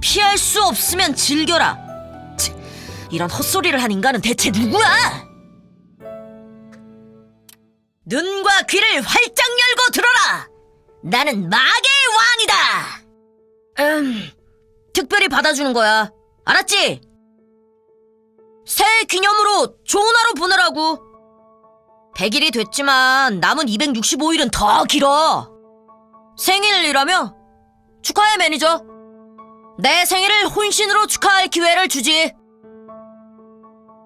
피할 수 없으면 즐겨라. 치, 이런 헛소리를 한 인간은 대체 누구야? 눈과 귀를 활짝 열고 들어라. 나는 마계의 왕이다. 음, 특별히 받아주는 거야. 알았지? 새해 기념으로 좋은 하루 보내라고. 100일이 됐지만 남은 265일은 더 길어. 생일이라며? 축하해, 매니저. 내 생일을 혼신으로 축하할 기회를 주지.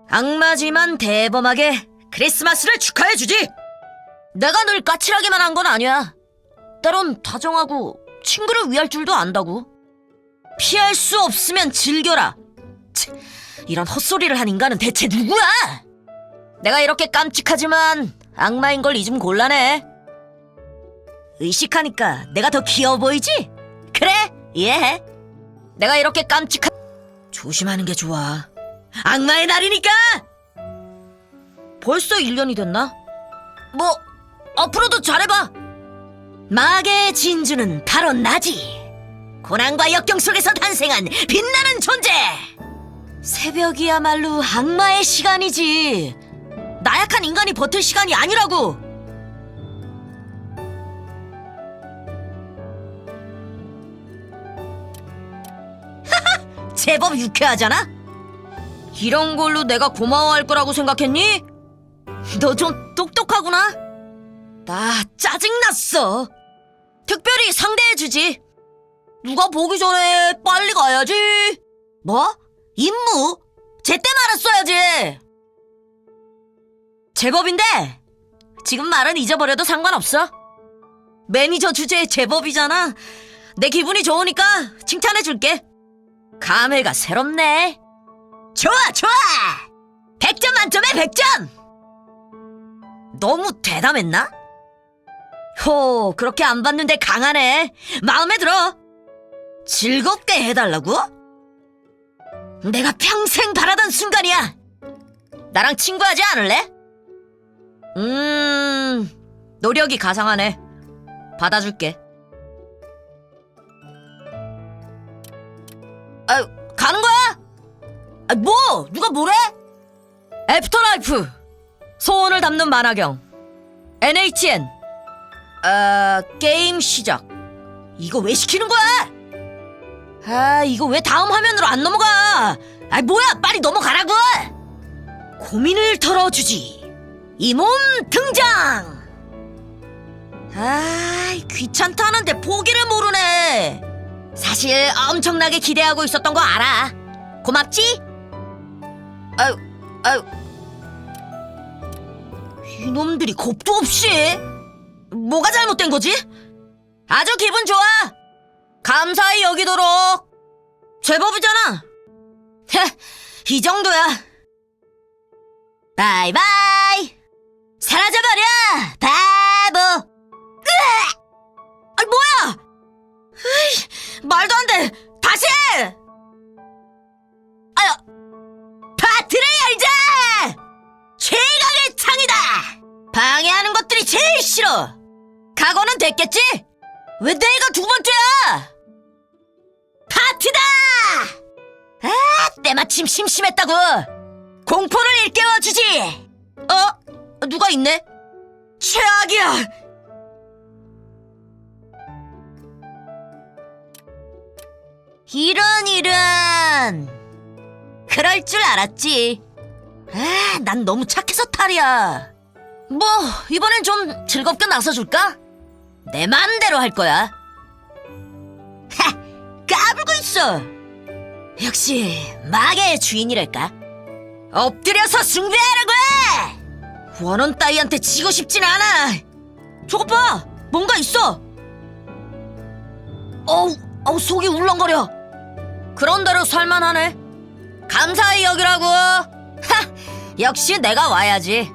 악마지만 대범하게 크리스마스를 축하해주지. 내가 늘 까칠하기만 한 건 아니야. 때론 다정하고 친구를 위할 줄도 안다고. 피할 수 없으면 즐겨라. 치, 이런 헛소리를 한 인간은 대체 누구야? 내가 이렇게 깜찍하지만 악마인 걸 잊으면 곤란해. 의식하니까 내가 더 귀여워 보이지? 그래, 이해해. 내가 이렇게 깜찍한... 조심하는 게 좋아. 악마의 날이니까! 벌써 1년이 됐나? 뭐, 앞으로도 잘해봐! 마계의 진주는 바로 나지. 고난과 역경 속에서 탄생한 빛나는 존재! 새벽이야말로 악마의 시간이지. 나약한 인간이 버틸 시간이 아니라고! 제법 유쾌하잖아? 이런 걸로 내가 고마워할 거라고 생각했니? 너 좀 똑똑하구나. 나 짜증났어. 특별히 상대해주지. 누가 보기 전에 빨리 가야지. 뭐? 임무? 제때 말했어야지. 제법인데 지금 말은 잊어버려도 상관없어. 매니저 주제에 제법이잖아. 내 기분이 좋으니까 칭찬해줄게. 감회가 새롭네. 좋아, 좋아! 100점 만점에 100점! 너무 대담했나? 호, 그렇게 안 봤는데 강하네. 마음에 들어. 즐겁게 해달라고? 내가 평생 바라던 순간이야. 나랑 친구하지 않을래? 음, 노력이 가상하네. 받아줄게. 아, 가는 거야? 아, 뭐? 누가 뭐래? 애프터라이프. 소원을 담는 만화경. NHN. 아, 게임 시작. 이거 왜 시키는 거야? 아, 이거 왜 다음 화면으로 안 넘어가? 아, 뭐야? 빨리 넘어가라고! 고민을 털어주지. 이 몸 등장! 아, 귀찮다는데 포기를 모르네. 사실 엄청나게 기대하고 있었던 거 알아. 고맙지? 아유, 아유. 이놈들이 겁도 없이. 뭐가 잘못된 거지? 아주 기분 좋아. 감사히 여기도록. 제법이잖아. 헤, 이 정도야. 바이바이. 말도 안 돼. 다시 해. 아유, 파티를 열자. 최강의 창이다. 방해하는 것들이 제일 싫어. 각오는 됐겠지? 왜 내가 두 번째야? 파티다! 아, 때마침 심심했다고. 공포를 일깨워주지. 어? 누가 있네? 최악이야. 이런 이런. 그럴 줄 알았지. 아, 난 너무 착해서 탈이야. 뭐, 이번엔 좀 즐겁게 나서줄까? 내 맘대로 할 거야. 하! 까불고 있어! 역시, 마계의 주인이랄까? 엎드려서 숭배하라고 해! 원원 따위한테 지고 싶진 않아! 저것 봐! 뭔가 있어! 어우, 어우, 속이 울렁거려! 그런대로 살만하네. 감사히 여기라고! 하! 역시 내가 와야지.